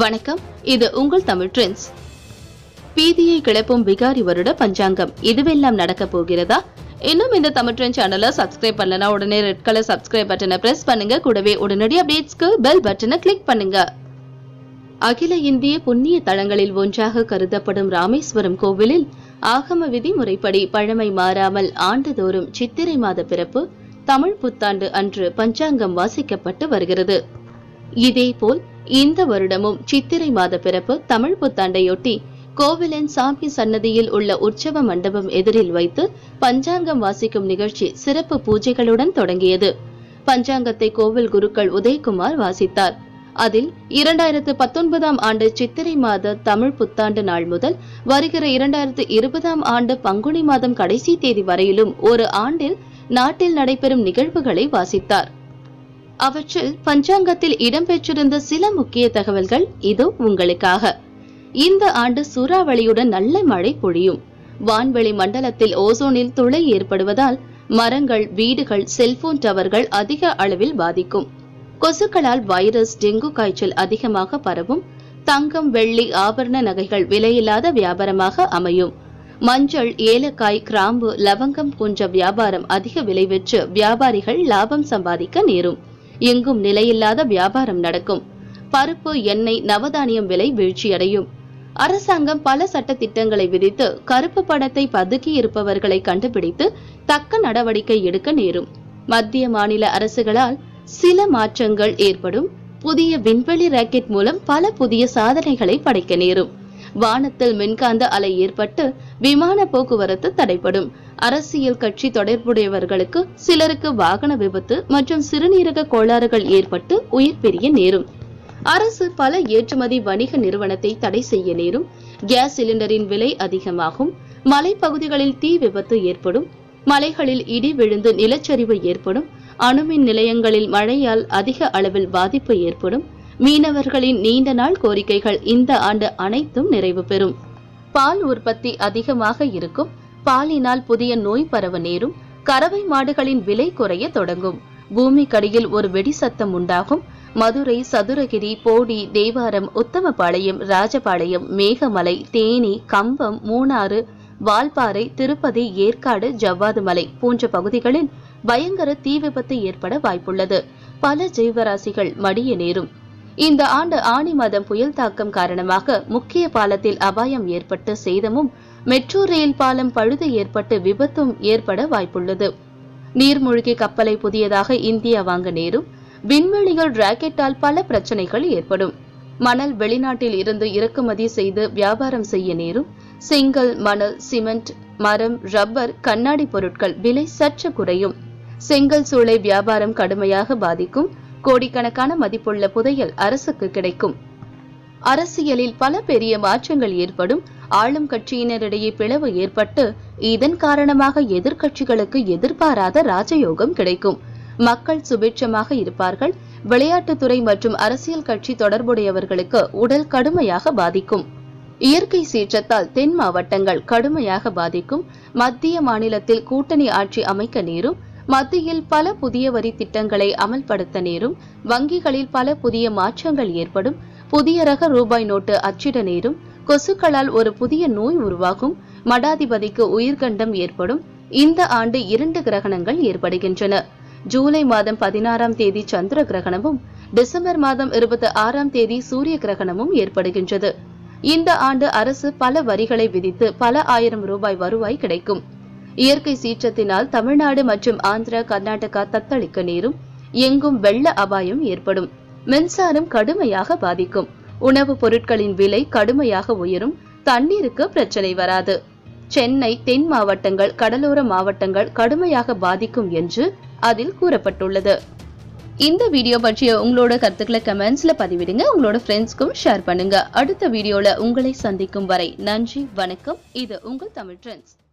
வணக்கம் இது உங்கள் தமிழ் ட்ரெண்ட்ஸ். பீதியை கிளப்பும் விகாரி வருட பஞ்சாங்கம் இதுவெல்லாம் நடக்க போகிறதா? இன்னும் இந்த தமிழ் ட்ரெண்ட் சேனலை சப்ஸ்கிரைப் பண்ணலனா உடனே ரெட் கலர் சப்ஸ்கிரைப் பட்டனை பிரஸ் பண்ணுங்க. கூடவே உடனடி அப்டேட்ஸ்க்கு பெல் பட்டனை கிளிக் பண்ணுங்க. அகில இந்திய புண்ணிய தளங்களில் ஒன்றாக கருதப்படும் ராமேஸ்வரம் கோவிலில் ஆகம விதிமுறைப்படி பழமை மாறாமல் ஆண்டுதோறும் சித்திரை மாத பிறப்பு தமிழ் புத்தாண்டு அன்று பஞ்சாங்கம் வாசிக்கப்பட்டு வருகிறது. இதேபோல் இந்த வருடமும் சித்திரை மாத பிறப்பு தமிழ் புத்தாண்டையொட்டி கோவிலின் சாமி சன்னதியில் உள்ள உற்சவ மண்டபம் எதிரில் வைத்து பஞ்சாங்கம் வாசிக்கும் நிகழ்ச்சி சிறப்பு பூஜைகளுடன் தொடங்கியது. பஞ்சாங்கத்தை கோவில் குருக்கள் உதயகுமார் வாசித்தார். அதில் இரண்டாயிரத்து பத்தொன்பதாம் ஆண்டு சித்திரை மாத தமிழ் புத்தாண்டு நாள் முதல் வருகிற இரண்டாயிரத்து இருபதாம் ஆண்டு பங்குனி மாதம் கடைசி தேதி வரையிலும் ஒரு ஆண்டில் நாட்டில் நடைபெறும் நிகழ்வுகளை வாசித்தார். அவற்றில் பஞ்சாங்கத்தில் இடம்பெற்றிருந்த சில முக்கிய தகவல்கள் இதோ உங்களுக்காக. இந்த ஆண்டு சூறாவளியுடன் நல்ல மழை பொழியும். வான்வெளி மண்டலத்தில் ஓசோனில் துளை ஏற்படுவதால் மரங்கள் வீடுகள் செல்போன் டவர்கள் அதிக அளவில் பாதிக்கும். கொசுக்களால் வைரஸ் டெங்கு காய்ச்சல் அதிகமாக பரவும். தங்கம் வெள்ளி ஆபரண நகைகள் விலையில்லாத வியாபாரமாக அமையும். மஞ்சள் ஏலக்காய் கிராம்பு லவங்கம் போன்ற வியாபாரம் அதிக விலை பெற்று வியாபாரிகள் லாபம் சம்பாதிக்க நேரும். எங்கும் நிலையில்லாத வியாபாரம் நடக்கும். பருப்பு எண்ணெய் நவதானியம் விலை வீழ்ச்சியடையும். அரசாங்கம் பல சட்ட திட்டங்களை விதித்து கருப்பு பணத்தை பதுக்கி இருப்பவர்களை கண்டுபிடித்து தக்க நடவடிக்கை எடுக்க நேரும். மத்திய மாநில அரசுகளால் சில மாற்றங்கள் ஏற்படும். புதிய விண்வெளி ராக்கெட் மூலம் பல புதிய சாதனைகளை படைக்க நேரும். வானத்தில் மின்காந்த அலை ஏற்பட்டு விமான போக்குவரத்து தடைப்படும் அரசியல் கட்சி தொடர்புடையவர்களுக்கு சிலருக்கு வாகன விபத்து மற்றும் சிறுநீரக கோளாறுகள் ஏற்பட்டு உயிர் பிரிய நேரும். அரசு பல ஏற்றுமதி வணிக நிறுவனத்தை தடை செய்ய நேரும். கேஸ் சிலிண்டரின் விலை அதிகமாகும். மலைப்பகுதிகளில் தீ விபத்து ஏற்படும். மலைகளில் இடி விழுந்து நிலச்சரிவு ஏற்படும். அணுமின் நிலையங்களில் மழையால் அதிக அளவில் பாதிப்பு ஏற்படும். மீனவர்களின் நீண்ட நாள் கோரிக்கைகள் இந்த ஆண்டு அனைத்தும் நிறைவு பெறும். பால் உற்பத்தி அதிகமாக இருக்கும். பாலினால் புதிய நோய் பரவ நேரும் கறவை மாடுகளின் விலை குறைய தொடங்கும். பூமிக்கடியில் ஒரு வெடி சத்தம் உண்டாகும். மதுரை சதுரகிரி போடி தேவாரம் உத்தமபாளையம் ராஜபாளையம் மேகமலை தேனி கம்பம் மூணாறு வால்பாறை திருப்பதி ஏற்காடு ஜவ்வாது மலை போன்ற பகுதிகளில் பயங்கர தீ விபத்து ஏற்பட வாய்ப்புள்ளது. பல ஜீவராசிகள் மடிய நேரும். இந்த ஆண்டு ஆணி மாதம் புயல் தாக்கம் காரணமாக முக்கிய பாலத்தில் அபாயம் ஏற்பட்டு சேதமும் மெட்ரோ ரயில் பாலம் பழுது ஏற்பட்டு விபத்தும் ஏற்பட வாய்ப்புள்ளது. நீர்மூழ்கி கப்பலை புதியதாக இந்தியா வாங்க நேரும் விண்வெளிகள் ராக்கெட்டால் பல பிரச்சனைகள் ஏற்படும். மணல் வெளிநாட்டில் இருந்து இறக்குமதி செய்து வியாபாரம் செய்ய நேரும் செங்கல் மணல் சிமெண்ட் மரம் ரப்பர் கண்ணாடி பொருட்கள் விலை சற்று குறையும். செங்கல் சூளை வியாபாரம் கடுமையாக பாதிக்கும் கோடிக்கணக்கான மதிப்புள்ள புதையல் அரசுக்கு கிடைக்கும். அரசியலில் பல பெரிய மாற்றங்கள் ஏற்படும். ஆளும் கட்சியினரிடையே பிளவு ஏற்பட்டு இதன் காரணமாக எதிர்க்கட்சிகளுக்கு எதிர்பாராத ராஜயோகம் கிடைக்கும். மக்கள் சுபிட்சமாக இருப்பார்கள். விளையாட்டுத்துறை மற்றும் அரசியல் கட்சி தொடர்புடையவர்களுக்கு உடல் கடுமையாக பாதிக்கும். இயற்கை சீற்றத்தால் தென் மாவட்டங்கள் கடுமையாக பாதிக்கும். மத்திய மாநிலத்தில் கூட்டணி ஆட்சி அமைக்க நேரும். மத்தியில் பல புதிய வரி திட்டங்களை அமல்படுத்த நேரும் வங்கிகளில் பல புதிய மாற்றங்கள் ஏற்படும் புதிய ரக ரூபாய் நோட்டு அச்சிட நேரும் கொசுக்களால் ஒரு புதிய நோய் உருவாகும் மடாதிபதிக்கு உயிர்கண்டம் ஏற்படும் இந்த ஆண்டு இரண்டு கிரகணங்கள் ஏற்படுகின்றன. ஜூலை மாதம் பதினாறாம் தேதி சந்திர கிரகணமும் டிசம்பர் மாதம் இருபத்தி ஆறாம் தேதி சூரிய கிரகணமும் ஏற்படுகின்றது. இந்த ஆண்டு அரசு பல வரிகளை விதித்து பல ஆயிரம் ரூபாய் வருவாய் கிடைக்கும். இயற்கை சீற்றத்தினால் தமிழ்நாடு மற்றும் ஆந்திரா கர்நாடகா தத்தளிக்க நேரும் எங்கும் வெள்ள அபாயம் ஏற்படும். மின்சாரம் கடுமையாக பாதிக்கும். உணவுப் பொருட்களின் விலை கடுமையாக உயரும். தண்ணீருக்கு பிரச்சனை வராது. சென்னை தென் மாவட்டங்கள் கடலோர மாவட்டங்கள் கடுமையாக பாதிக்கும் என்று அதில் கூறப்பட்டுள்ளது. இந்த வீடியோ பற்றிய உங்களோட கருத்துக்களை கமெண்ட்ஸ்ல பதிவிடுங்க. உங்களோட ஃப்ரெண்ட்ஸ்க்கும் ஷேர் பண்ணுங்க. அடுத்த வீடியோல உங்களை சந்திக்கும் வரை நன்றி வணக்கம். இது உங்கள் தமிழ் ட்ரெண்ட்ஸ்